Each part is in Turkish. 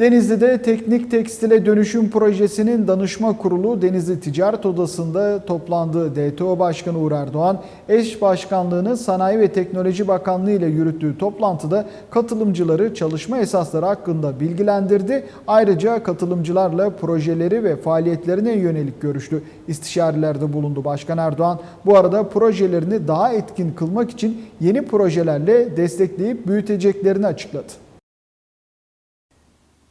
Denizli'de teknik tekstile dönüşüm projesinin danışma kurulu Denizli Ticaret Odası'nda toplandı. DTO Başkanı Uğur Erdoğan, eş başkanlığını Sanayi ve Teknoloji Bakanlığı ile yürüttüğü toplantıda katılımcıları çalışma esasları hakkında bilgilendirdi. Ayrıca katılımcılarla projeleri ve faaliyetlerine yönelik görüştü. İstişarelerde bulundu Başkan Erdoğan. Bu arada projelerini daha etkin kılmak için yeni projelerle destekleyip büyüteceklerini açıkladı.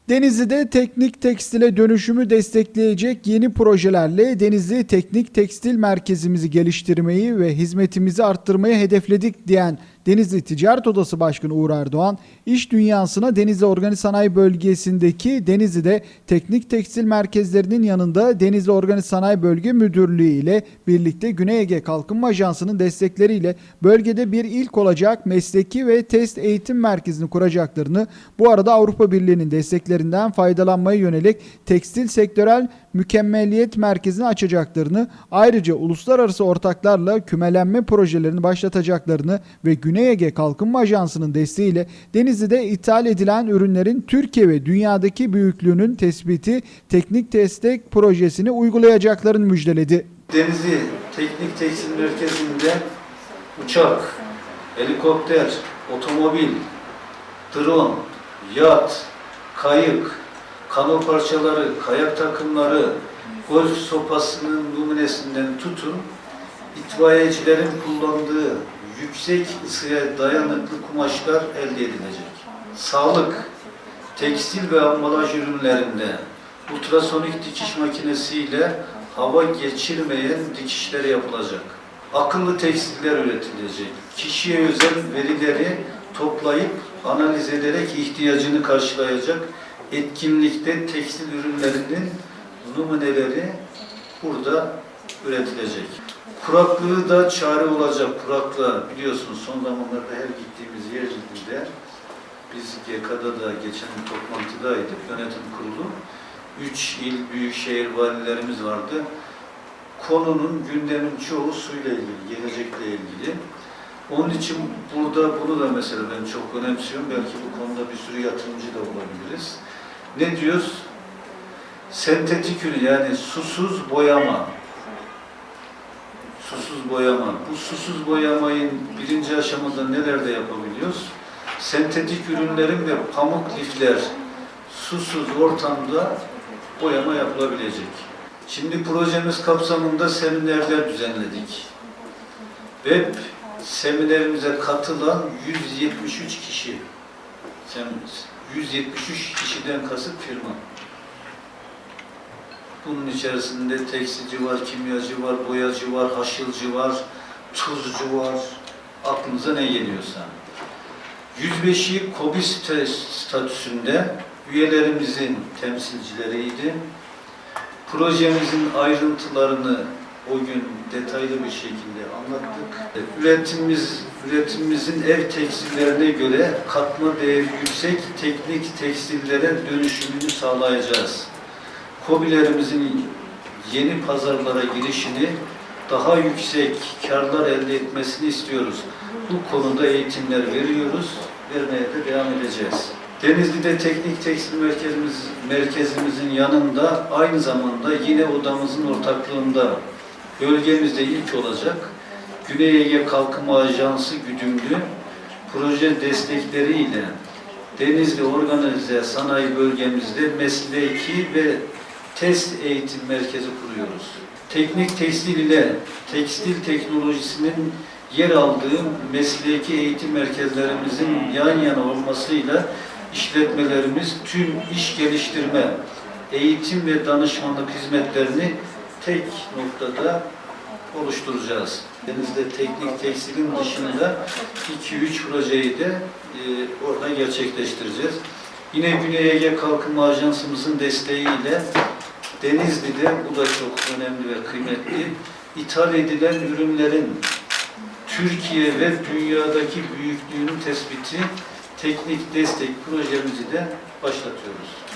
Denizli'de teknik tekstile dönüşümü destekleyecek yeni projelerle Denizli Teknik Tekstil Merkezimizi geliştirmeyi ve hizmetimizi arttırmayı hedefledik diyen Denizli Ticaret Odası Başkanı Uğur Erdoğan, iş dünyasına Denizli Organik Sanayi Bölgesi'ndeki Denizli'de teknik tekstil merkezlerinin yanında Denizli Organik Sanayi Bölge Müdürlüğü ile birlikte Güney Ege Kalkınma Ajansı'nın destekleriyle bölgede bir ilk olacak mesleki ve test eğitim merkezini kuracaklarını, bu arada Avrupa Birliği'nin desteklerinden faydalanmaya yönelik tekstil sektörel mükemmeliyet merkezini açacaklarını, ayrıca uluslararası ortaklarla kümelenme projelerini başlatacaklarını ve Güney Ege Kalkınma Ajansı'nın desteğiyle Denizli'de ithal edilen ürünlerin Türkiye ve dünyadaki büyüklüğünün tespiti teknik destek projesini uygulayacaklarını müjdeledi. Denizli Teknik Tekstil Merkezi'nde uçak, helikopter, otomobil, drone, yat, kayık, kano parçaları, kayak takımları, golf sopasının numunesinden tutun, itfaiyecilerin kullandığı yüksek ısıya dayanıklı kumaşlar elde edilecek. Sağlık, tekstil ve ambalaj ürünlerinde ultrasonik dikiş makinesiyle hava geçirmeyen dikişler yapılacak. Akıllı tekstiller üretilecek. Kişiye özel verileri toplayıp analiz ederek ihtiyacını karşılayacak etkinlikte tekstil ürünlerinin numuneleri burada üretilecek. Kuraklığı da çare olacak. Kuraklığa biliyorsunuz son zamanlarda her gittiğimiz yerinde biz GK'da da geçen toplantıdaydık yönetim kurulu. Üç il büyükşehir valilerimiz vardı. Konunun gündemin çoğu suyla ilgili, gelecekle ilgili. Onun için burada bunu da mesela ben çok önemsiyorum. Belki bu konuda bir sürü yatırımcı da olabiliriz. Ne diyoruz? Sentetik ürün yani susuz boyama. Susuz boyama. Bu susuz boyamayı birinci aşamada nelerde yapabiliyoruz? Sentetik ürünlerin ve pamuk lifler susuz ortamda boyama yapılabilecek. Şimdi projemiz kapsamında seminerler düzenledik. Ve seminerimize katılan 173 kişi. Sem- 173 kişiden kasıt firma. Bunun içerisinde tekstilci var, kimyacı var, boyacı var, haşılcı var, tuzcu var. Aklınıza ne geliyorsa. 105'i KOBİ sta- statüsünde üyelerimizin temsilcileriydi. Projemizin ayrıntılarını o gün detaylı bir şekilde anlattık. Üretimimiz, üretimimizin ev tekstillerine göre katma değeri yüksek teknik tekstillere dönüşümünü sağlayacağız. KOBİ'lerimizin yeni pazarlara girişini daha yüksek karlar elde etmesini istiyoruz. Bu konuda eğitimler veriyoruz, vermeye de devam edeceğiz. Denizli'de teknik tekstil merkezimiz, merkezimizin yanında aynı zamanda yine odamızın ortaklığında bölgemizde ilk olacak Güney Ege Kalkınma Ajansı güdümlü proje destekleriyle Denizli Organize Sanayi Bölgemizde mesleki ve test eğitim merkezi kuruyoruz. Teknik tekstil ile tekstil teknolojisinin yer aldığı mesleki eğitim merkezlerimizin yan yana olmasıyla işletmelerimiz tüm iş geliştirme, eğitim ve danışmanlık hizmetlerini tek noktada oluşturacağız. Denizde teknik tekstilin dışında 2-3 projeyi de e, orada gerçekleştireceğiz. Yine Güney Ege Kalkınma Ajansımızın desteğiyle Denizli'de, bu da çok önemli ve kıymetli, ithal edilen ürünlerin Türkiye ve dünyadaki büyüklüğünün tespiti teknik destek projemizi de başlatıyoruz.